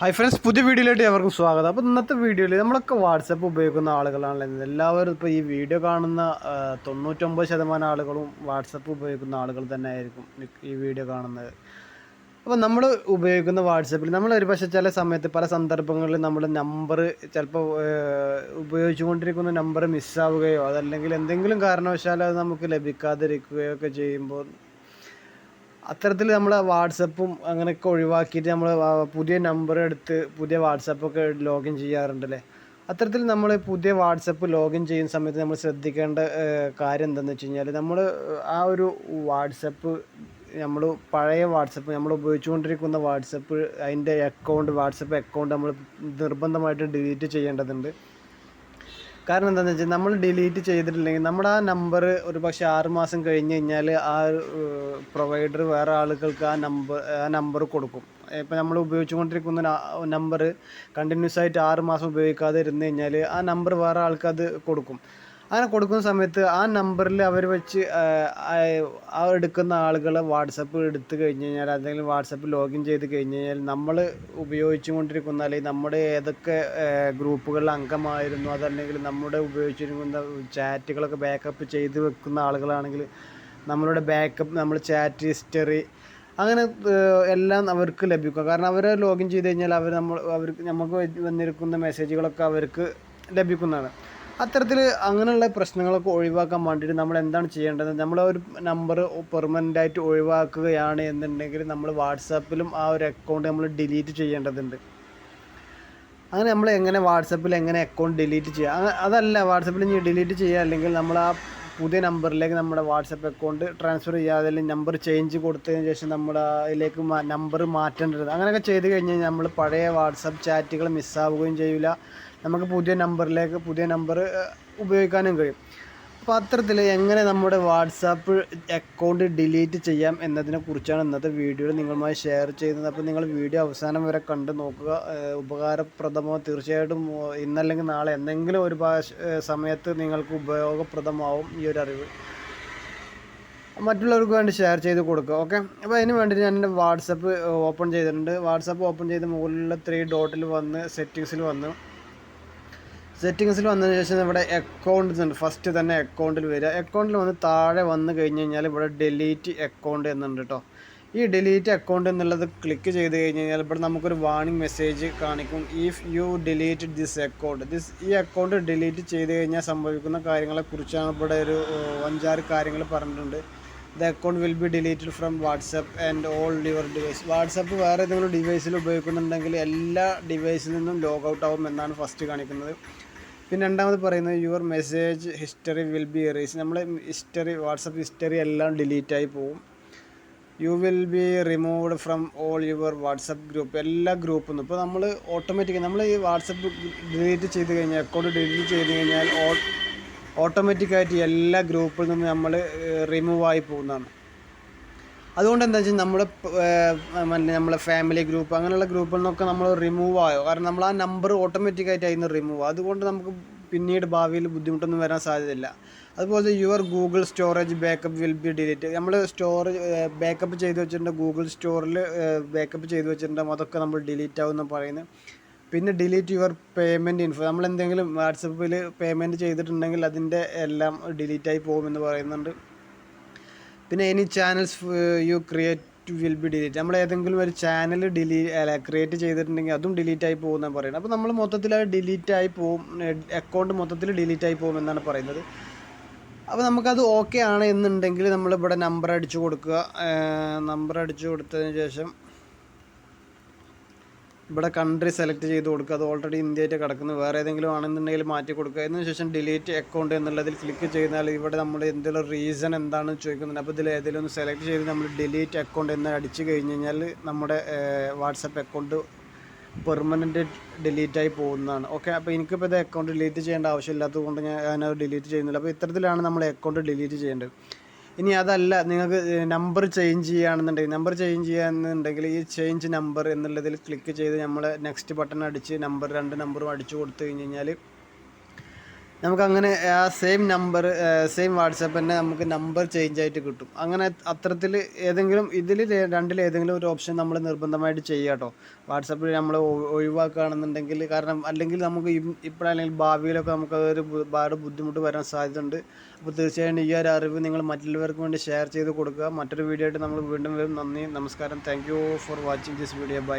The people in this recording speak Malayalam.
ഹായ് ഫ്രണ്ട്സ് പുതിയ വീഡിയോയിലോട്ട് എവർക്കും സ്വാഗതം. അപ്പോൾ ഇന്നത്തെ വീഡിയോയിൽ നമ്മളൊക്കെ വാട്സപ്പ് ഉപയോഗിക്കുന്ന ആളുകളാണല്ലോ എല്ലാവരും ഇപ്പോൾ ഈ വീഡിയോ കാണുന്ന തൊണ്ണൂറ്റൊമ്പത് ശതമാനം ആളുകളും വാട്സപ്പ് ഉപയോഗിക്കുന്ന ആളുകൾ തന്നെ ആയിരിക്കും ഈ വീഡിയോ കാണുന്നത്. അപ്പോൾ നമ്മൾ ഉപയോഗിക്കുന്ന വാട്സപ്പിൽ നമ്മൾ ഒരു പക്ഷേ ചില സമയത്ത് പല സന്ദർഭങ്ങളിൽ നമ്മൾ നമ്പർ ചിലപ്പോൾ ഉപയോഗിച്ചുകൊണ്ടിരിക്കുന്ന നമ്പർ മിസ്സാവുകയോ അതല്ലെങ്കിൽ എന്തെങ്കിലും കാരണവശാൽ അത് നമുക്ക് ലഭിക്കാതിരിക്കുകയോ ഒക്കെ ചെയ്യുമ്പോൾ അത്തരത്തിൽ നമ്മൾ വാട്സപ്പും അങ്ങനെയൊക്കെ ഒഴിവാക്കിയിട്ട് നമ്മൾ പുതിയ നമ്പർ എടുത്ത് പുതിയ വാട്സപ്പൊക്കെ ലോഗിൻ ചെയ്യാറുണ്ടല്ലേ? അത്തരത്തിൽ നമ്മൾ പുതിയ വാട്സപ്പ് ലോഗിൻ ചെയ്യുന്ന സമയത്ത് നമ്മൾ ശ്രദ്ധിക്കേണ്ട കാര്യം എന്താണെന്ന് വെച്ച് കഴിഞ്ഞാൽ നമ്മൾ ആ ഒരു വാട്സപ്പ് നമ്മൾ പഴയ വാട്സപ്പ് നമ്മൾ ഉപയോഗിച്ചുകൊണ്ടിരിക്കുന്ന വാട്സപ്പ് അതിന്റെ അക്കൗണ്ട് വാട്സപ്പ് അക്കൗണ്ട് നമ്മൾ നിർബന്ധമായിട്ട് ഡിലീറ്റ് ചെയ്യേണ്ടതുണ്ട്. കാരണം എന്താണെന്ന് വെച്ചാൽ നമ്മൾ ഡിലീറ്റ് ചെയ്തിട്ടില്ലെങ്കിൽ നമ്മുടെ ആ നമ്പർ ഒരു പക്ഷേ ആറുമാസം കഴിഞ്ഞ് കഴിഞ്ഞാൽ ആ പ്രൊവൈഡർ വേറെ ആളുകൾക്ക് ആ നമ്പർ ആ നമ്പർ കൊടുക്കും. ഇപ്പം നമ്മൾ ഉപയോഗിച്ചുകൊണ്ടിരിക്കുന്ന നമ്പർ കണ്ടിന്യൂസ് ആയിട്ട് ആറ് മാസം ഉപയോഗിക്കാതെ ഇരുന്ന് കഴിഞ്ഞാൽ ആ നമ്പർ വേറെ ആൾക്ക് അത് കൊടുക്കും. അങ്ങനെ കൊടുക്കുന്ന സമയത്ത് ആ നമ്പറിൽ അവർ വെച്ച് ആ, എടുക്കുന്ന ആളുകൾ വാട്സപ്പ് എടുത്തു കഴിഞ്ഞ് കഴിഞ്ഞാൽ അല്ലെങ്കിൽ വാട്സപ്പ് ലോഗിൻ ചെയ്ത് കഴിഞ്ഞ് കഴിഞ്ഞാൽ നമ്മൾ ഉപയോഗിച്ചു കൊണ്ടിരിക്കുന്ന അല്ലെങ്കിൽ നമ്മുടെ ഏതൊക്കെ ഗ്രൂപ്പുകളിൽ അംഗമായിരുന്നു അതല്ലെങ്കിൽ നമ്മുടെ ഉപയോഗിച്ചിരിക്കുന്ന ചാറ്റുകളൊക്കെ ബാക്കപ്പ് ചെയ്ത് വെക്കുന്ന ആളുകളാണെങ്കിൽ നമ്മളുടെ ബാക്കപ്പ് നമ്മൾ ചാറ്റ് ഹിസ്റ്ററി അങ്ങനെ എല്ലാം അവർക്ക് ലഭിക്കും. കാരണം അവർ ലോഗിൻ ചെയ്ത് കഴിഞ്ഞാൽ അവർ നമ്മൾ അവർക്ക് നമുക്ക് വന്നിരിക്കുന്ന മെസ്സേജുകളൊക്കെ അവർക്ക് ലഭിക്കുന്നതാണ്. അത്തരത്തിൽ അങ്ങനെയുള്ള പ്രശ്നങ്ങളൊക്കെ ഒഴിവാക്കാൻ വേണ്ടിയിട്ട് നമ്മൾ എന്താണ് ചെയ്യേണ്ടത്? നമ്മൾ ഒരു നമ്പർ പെർമനന്റ് ആയിട്ട് ഒഴിവാക്കുകയാണ് എന്നുണ്ടെങ്കിൽ നമ്മൾ വാട്സാപ്പിലും ആ ഒരു അക്കൗണ്ട് നമ്മൾ ഡിലീറ്റ് ചെയ്യേണ്ടതുണ്ട്. അങ്ങനെ നമ്മൾ എങ്ങനെ വാട്സപ്പിൽ എങ്ങനെ അക്കൗണ്ട് ഡിലീറ്റ് ചെയ്യുക അതല്ല വാട്സപ്പിൽ ഇനി ഡിലീറ്റ് ചെയ്യുക അല്ലെങ്കിൽ നമ്മൾ ആ പുതിയ നമ്പറിലേക്ക് നമ്മുടെ വാട്സപ്പ് അക്കൗണ്ട് ട്രാൻസ്ഫർ ചെയ്യാതെ അല്ലെങ്കിൽ നമ്പർ ചേഞ്ച് കൊടുത്തതിന് ശേഷം നമ്മുടെ അതിലേക്ക് നമ്പർ മാറ്റേണ്ടത്. അങ്ങനെയൊക്കെ ചെയ്ത് കഴിഞ്ഞ് കഴിഞ്ഞാൽ നമ്മൾ പഴയ വാട്സപ്പ് ചാറ്റുകൾ മിസ്സാവുകയും ചെയ്യില്ല നമുക്ക് പുതിയ നമ്പറിലേക്ക് പുതിയ നമ്പർ ഉപയോഗിക്കാനും കഴിയും. അപ്പോൾ അത്തരത്തിൽ എങ്ങനെ നമ്മുടെ വാട്സാപ്പ് അക്കൗണ്ട് ഡിലീറ്റ് ചെയ്യാം എന്നതിനെ കുറിച്ചാണ് ഇന്നത്തെ വീഡിയോയിൽ നിങ്ങളുമായി ഷെയർ ചെയ്യുന്നത്. അപ്പോൾ നിങ്ങൾ വീഡിയോ അവസാനം വരെ കണ്ട് നോക്കുക. ഉപകാരപ്രദമോ തീർച്ചയായിട്ടും ഇന്നല്ലെങ്കിൽ നാളെ എന്തെങ്കിലും ഒരു സമയത്ത് നിങ്ങൾക്ക് ഉപയോഗപ്രദമാവും ഈ ഒരു അറിവ്. മറ്റുള്ളവർക്ക് വേണ്ടി ഷെയർ ചെയ്ത് കൊടുക്കുക ഓക്കെ അപ്പോൾ അതിന് വേണ്ടി ഞാൻ എന്റെ വാട്സപ്പ് ഓപ്പൺ ചെയ്തിട്ടുണ്ട്. വാട്സപ്പ് ഓപ്പൺ ചെയ്ത് മുകളിലുള്ള ത്രീ ഡോട്ടിൽ വന്ന് സെറ്റിങ്സിൽ വന്ന് സെറ്റിങ്സിൽ വന്നതിന് ശേഷം ഇവിടെ അക്കൗണ്ട് ഉണ്ട് ഫസ്റ്റ് തന്നെ അക്കൗണ്ടിൽ വരിക. അക്കൗണ്ടിൽ വന്ന് താഴെ വന്ന് കഴിഞ്ഞ് കഴിഞ്ഞാൽ ഇവിടെ ഡെലീറ്റ് അക്കൗണ്ട് എന്നുണ്ട് കേട്ടോ ഈ ഡിലീറ്റ് അക്കൗണ്ട് എന്നുള്ളത് ക്ലിക്ക് ചെയ്ത് കഴിഞ്ഞ് കഴിഞ്ഞാൽ ഇവിടെ നമുക്കൊരു വാർണിംഗ് മെസ്സേജ് കാണിക്കും. If you delete this account this ഈ അക്കൗണ്ട് ഡിലീറ്റ് ചെയ്ത് കഴിഞ്ഞാൽ സംഭവിക്കുന്ന കാര്യങ്ങളെക്കുറിച്ചാണ് ഇവിടെ ഒരു അഞ്ചാറ് കാര്യങ്ങൾ പറഞ്ഞിട്ടുണ്ട്. The account will be deleted from WhatsApp and all your device WhatsApp വേറെ ഏതെങ്കിലും ഡിവൈസിൽ ഉപയോഗിക്കുന്നുണ്ടെങ്കിൽ എല്ലാ ഡിവൈസിൽ നിന്നും ലോഗ് ഔട്ട് ആവും എന്നാണ് ഫസ്റ്റ് കാണിക്കുന്നത്. പിന്നെ രണ്ടാമത് പറയുന്നത് your message history will be erase നമ്മൾ ഹിസ്റ്ററി വാട്സപ്പ് ഹിസ്റ്ററി എല്ലാം ഡിലീറ്റ് ആയി പോകും you will be removed from all your WhatsApp group എല്ലാ ഗ്രൂപ്പിൽ നിന്നും ഇപ്പോൾ നമ്മൾ ഓട്ടോമാറ്റിക് നമ്മൾ ഈ വാട്സപ്പ് ഡിലീറ്റ് ചെയ്ത് കഴിഞ്ഞാൽ അക്കൗണ്ട് ഡിലീറ്റ് ചെയ്ത് കഴിഞ്ഞാൽ ഓട്ടോമാറ്റിക്കായിട്ട് എല്ലാ ഗ്രൂപ്പിൽ നിന്നും നമ്മൾ റിമൂവ് ആയി പോകുന്നതാണ്. അതുകൊണ്ട് എന്താ വെച്ചാൽ നമ്മുടെ മറ്റേ നമ്മളെ ഫാമിലി ഗ്രൂപ്പ് അങ്ങനെയുള്ള ഗ്രൂപ്പിൽ നിന്നൊക്കെ നമ്മൾ റിമൂവ് ആയോ? കാരണം നമ്മൾ ആ നമ്പർ ഓട്ടോമാറ്റിക്കായിട്ട് അതിൽ നിന്ന് റിമൂവ് അതുകൊണ്ട് നമുക്ക് പിന്നീട് ഭാവിയിൽ ബുദ്ധിമുട്ടൊന്നും വരാൻ സാധ്യതയില്ല. അതുപോലെ your Google storage backup will be delete നമ്മൾ സ്റ്റോറേജ് ബാക്കപ്പ് ചെയ്ത് വെച്ചിട്ടുണ്ട്. ഗൂഗിൾ സ്റ്റോറിൽ ബാക്കപ്പ് ചെയ്ത് വെച്ചിട്ടുണ്ട്. അതൊക്കെ നമ്മൾ ഡിലീറ്റ് ആവുമെന്ന് പറയുന്നത്. പിന്നെ ഡിലീറ്റ് യുവർ പേയ്മെന്റ് ഇൻഫോ നമ്മൾ എന്തെങ്കിലും വാട്സപ്പിൽ പേയ്മെന്റ് ചെയ്തിട്ടുണ്ടെങ്കിൽ അതിന്റെ എല്ലാം ഡിലീറ്റായി പോകുമെന്ന് പറയുന്നുണ്ട്. പിന്നെ any channels you create will be delete നമ്മൾ ഏതെങ്കിലും ഒരു ചാനൽ ഡിലീറ്റ് അല്ല ക്രിയേറ്റ് ചെയ്തിട്ടുണ്ടെങ്കിൽ അതും ഡിലീറ്റ് ആയി പോകുമെന്നാണ് പറയുന്നത്. അപ്പോൾ നമ്മൾ മൊത്തത്തിൽ അത് ഡിലീറ്റ് ആയി പോകും അക്കൗണ്ട് മൊത്തത്തിൽ ഡിലീറ്റ് ആയി പോകും എന്നാണ് പറയുന്നത്. അപ്പോൾ നമുക്കത് ഓക്കെ ആണ് എന്നുണ്ടെങ്കിൽ നമ്മളിവിടെ നമ്പർ അടിച്ചു കൊടുക്കുക. നമ്പർ അടിച്ചു കൊടുത്തതിന് ശേഷം ഇവിടെ കൺട്രി സെലക്ട് ചെയ്ത് കൊടുക്കുക. അത് ഓൾറെഡി ഇന്ത്യയായിട്ട് കിടക്കുന്നു. വേറെ ഏതെങ്കിലും ആണെന്നുണ്ടെങ്കിൽ മാറ്റി കൊടുക്കുക. അതിന് ശേഷം ഡിലീറ്റ് അക്കൗണ്ട് എന്നുള്ളതിൽ ക്ലിക്ക് ചെയ്താൽ ഇവിടെ നമ്മൾ എന്തെങ്കിലും റീസൺ എന്താണെന്ന് ചോദിക്കുന്നുണ്ട്. അപ്പോൾ ഇതിൽ ഏതെങ്കിലും ഒന്ന് സെലക്ട് ചെയ്ത് നമ്മൾ ഡിലീറ്റ് അക്കൗണ്ട് എന്ന് അടിച്ച് കഴിഞ്ഞ് കഴിഞ്ഞാൽ നമ്മുടെ വാട്സപ്പ് അക്കൗണ്ട് പെർമനന്റ് ഡിലീറ്റായി പോകുന്നതാണ്. ഓക്കെ അപ്പോൾ എനിക്കിപ്പോൾ ഇത് അക്കൗണ്ട് ഡിലീറ്റ് ചെയ്യേണ്ട ആവശ്യമില്ലാത്തത് കൊണ്ട് ഞാൻ ഡിലീറ്റ് ചെയ്യുന്നില്ല. അപ്പോൾ ഇത്തരത്തിലാണ് നമ്മൾ അക്കൗണ്ട് ഡിലീറ്റ് ചെയ്യേണ്ടത്. ഇനി അതല്ല നിങ്ങൾക്ക് നമ്പർ ചേഞ്ച് ചെയ്യുകയാണെന്നുണ്ടെങ്കിൽ നമ്പർ ചേഞ്ച് ചെയ്യുകയാണെന്നുണ്ടെങ്കിൽ ഈ ചേഞ്ച് നമ്പർ എന്നുള്ളതിൽ ക്ലിക്ക് ചെയ്ത് നമ്മൾ നെക്സ്റ്റ് ബട്ടൺ അടിച്ച് നമ്പർ രണ്ട് നമ്പറും അടിച്ചു കൊടുത്തു കഴിഞ്ഞ് കഴിഞ്ഞാൽ നമുക്ക് അങ്ങനെ ആ സെയിം നമ്പർ സെയിം വാട്സാപ്പ് തന്നെ നമുക്ക് നമ്പർ ചേഞ്ച് ആയിട്ട് കിട്ടും. അങ്ങനെ അത്തരത്തിൽ ഏതെങ്കിലും ഇതിൽ രണ്ടിൽ ഏതെങ്കിലും ഒരു ഓപ്ഷൻ നമ്മൾ നിർബന്ധമായിട്ട് ചെയ്യുക കേട്ടോ വാട്സാപ്പിൽ നമ്മൾ ഒഴിവാക്കുകയാണെന്നുണ്ടെങ്കിൽ കാരണം അല്ലെങ്കിൽ നമുക്ക് ഇപ്പോഴല്ലെങ്കിൽ ഭാവിയിലൊക്കെ നമുക്ക് അതൊരു ഒരുപാട് ബുദ്ധിമുട്ട് വരാൻ സാധ്യതയുണ്ട്. അപ്പോൾ തീർച്ചയായും ഈ ഒരു അറിവ് നിങ്ങൾ മറ്റുള്ളവർക്ക് വേണ്ടി ഷെയർ ചെയ്ത് കൊടുക്കുക. മറ്റൊരു വീഡിയോ ആയിട്ട് നമ്മൾ വീണ്ടും വരും. നന്ദി നമസ്കാരം. Thank for watching this video bye